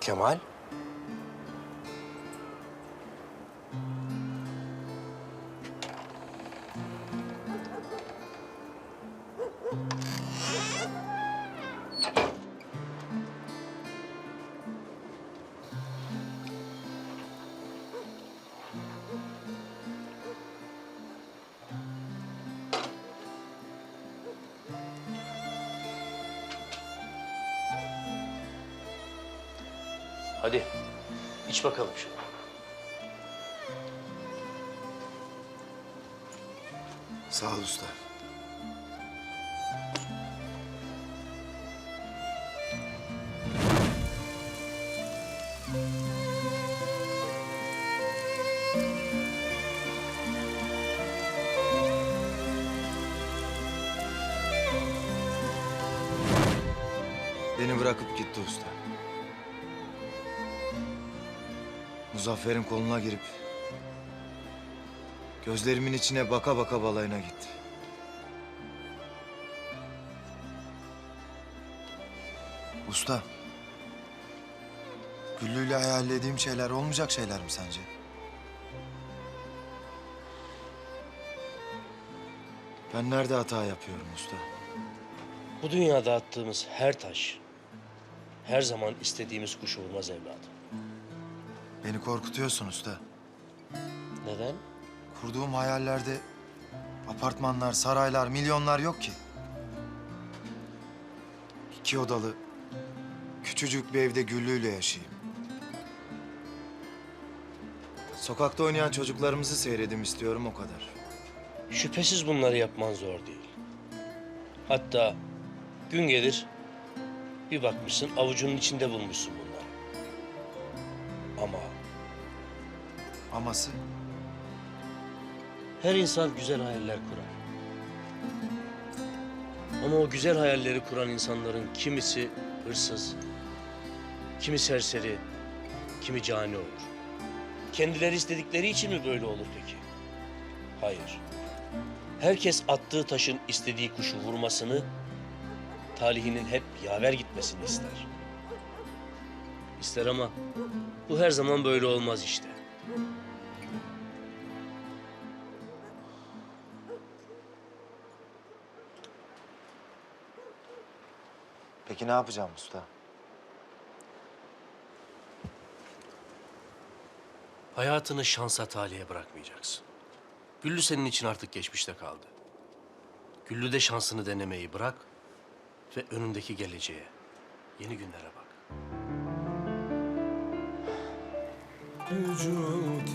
Kemal? Hadi iç bakalım şunu. Sağ ol usta. Beni bırakıp gitti usta. Muzaffer'in koluna girip gözlerimin içine baka baka balayına gitti. Usta. Güllü'yle hayallediğim şeyler olmayacak şeyler mi sence? Ben nerede hata yapıyorum usta? Bu dünyada attığımız her taş her zaman istediğimiz kuşu vurmaz evladım. Beni korkutuyorsun usta. Neden? Kurduğum hayallerde apartmanlar, saraylar, milyonlar yok ki. İki odalı, küçücük bir evde Güllü'yle yaşayayım. Sokakta oynayan çocuklarımızı seyredim istiyorum o kadar. Şüphesiz bunları yapman zor değil. Hatta gün gelir bir bakmışsın avucunun içinde bulmuşsun Aması her insan güzel hayaller kurar. Ama o güzel hayalleri kuran insanların kimisi hırsız, kimi serseri, kimi cani olur. Kendileri istedikleri için mi böyle olur peki? Hayır. Herkes attığı taşın istediği kuşu vurmasını, talihinin hep yaver gitmesini ister. İster ama bu her zaman böyle olmaz işte. Peki ne yapacağım usta? Hayatını şansa talihe bırakmayacaksın. Güllü senin için artık geçmişte kaldı. Güllü de şansını denemeyi bırak ve önündeki geleceğe, yeni günlere bak. Vücut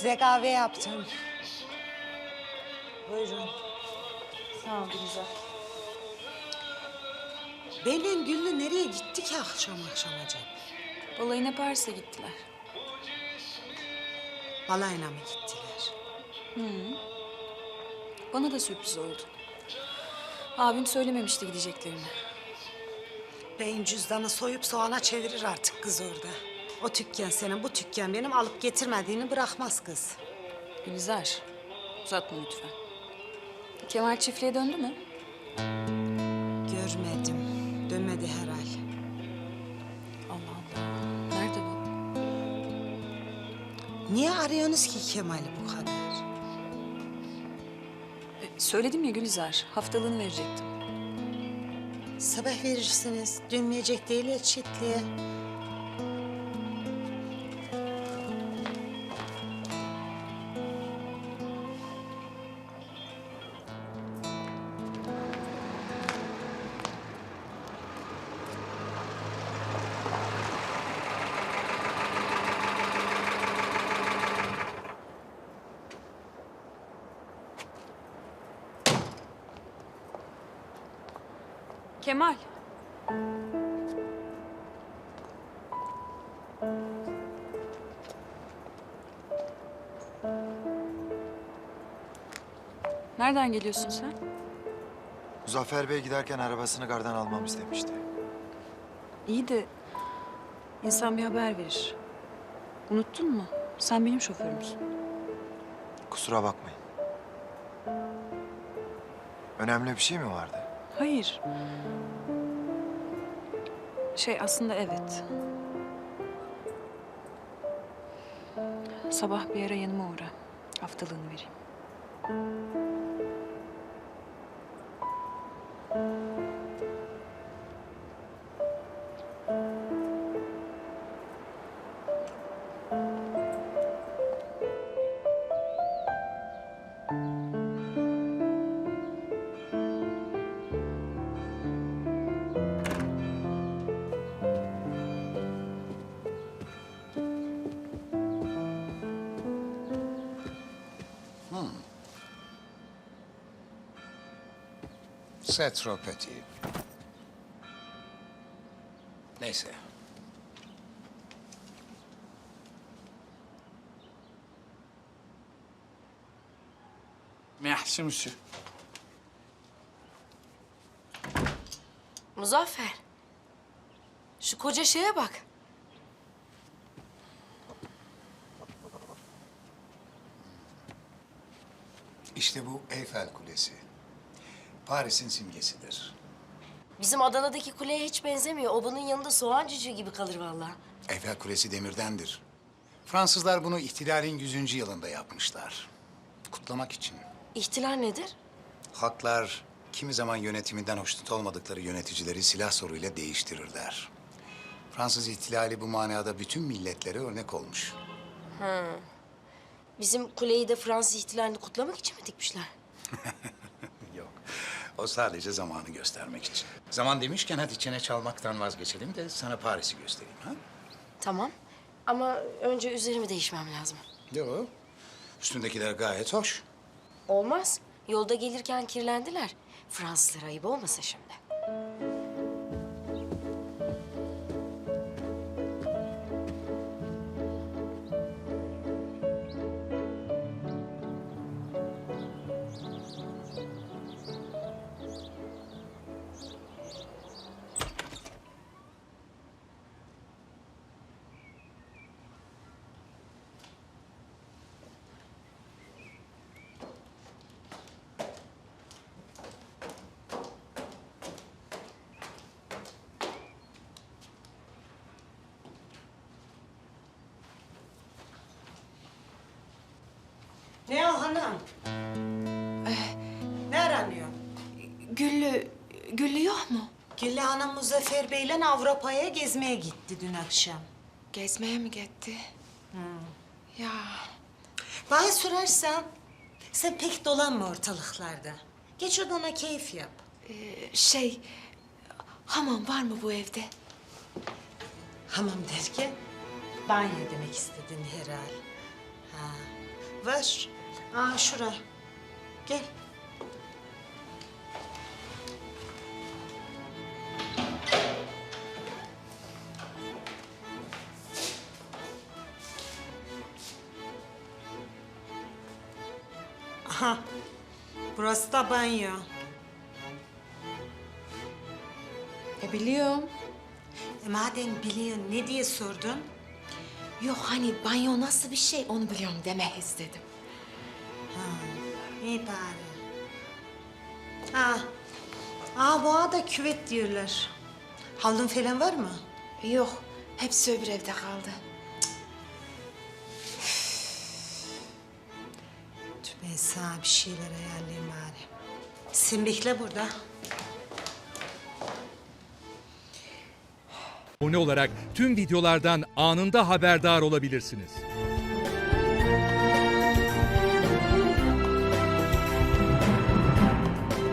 Size kahve yaptım. Buyurun. Sağ ol Gülizar. Belin Güllü nereye gitti ki akşam akşam acaba? Balayına Paris'e gittiler. Balayına mı gittiler? Bana da sürpriz oldu. Abim söylememişti gideceklerini. Beyin cüzdanı soyup soğana çevirir artık kız orada. O tükkan senin, bu tükkan benim alıp getirmediğini bırakmaz kız. Gülizar, uzatma lütfen. Kemal çiftliğe döndü mü? Görmedim. Dönmedi herhal. Allah Allah. Nerede bu? Niye arıyorsunuz ki Kemal'i bu kadar? E, söyledim ya Gülizar, haftalığını verecektim. Sabah verirsiniz. Dönmeyecek değil ya çiftliğe. Kemal. Nereden geliyorsun sen? Muzaffer Bey giderken arabasını gardan almam istemişti. İyi de insan bir haber verir. Unuttun mu? Sen benim şoförümsün. Kusura bakmayın. Önemli bir şey mi vardı? Hayır. Şey aslında evet. Sabah bir ara yanıma uğra. Haftalığını vereyim. C'est trop petit. Neyse. Merci monsieur. Muzaffer. Şu koca şeye bak. İşte bu Eyfel Kulesi. Paris'in simgesidir. Bizim Adana'daki kuleye hiç benzemiyor. O bunun yanında soğan cücüğü gibi kalır vallahi. Eyfel Kulesi demirdendir. Fransızlar bunu ihtilalin 100. yılında yapmışlar. Kutlamak için. İhtilal nedir? Halklar kimi zaman yönetiminden hoşnut olmadıkları yöneticileri silah soruyla değiştirirler. Fransız ihtilali bu manada bütün milletlere örnek olmuş. Bizim kuleyi de Fransız ihtilalini kutlamak için mi dikmişler? O sadece zamanı göstermek için. Zaman demişken hadi çene çalmaktan vazgeçelim de sana Paris'i göstereyim ha? Tamam. Ama önce üzerimi değişmem lazım. Yok. Üstündekiler gayet hoş. Olmaz. Yolda gelirken kirlendiler. Fransızlara ayıp olmasın şimdi. Ne o hanım? Ne aranıyor? Güllü, Güllü yok mu? Güllü Hanım Muzaffer Bey'le Avrupa'ya gezmeye gitti dün akşam. Gezmeye mi gitti? Ya Bana sorarsan sen pek dolanma ortalıklarda. Geç odana keyif yap. şey, hamam var mı bu evde? Hamam derken banyo demek istedin herhal. Ha. Var. Aa şura. Gel. Aha. Burası da banyo. E biliyorum. E madem biliyorsun ne diye sordun? Yok hani banyo nasıl bir şey onu biliyorum deme istedim. İyi bari. Aa, aa bu ağa da küvet diyorlar. Havlun falan var mı? Yok, hepsi öbür evde kaldı. Dur ben sana bir şeyler ayarlayayım bari. Sen bekle burada. abone olarak tüm videolardan anında haberdar olabilirsiniz.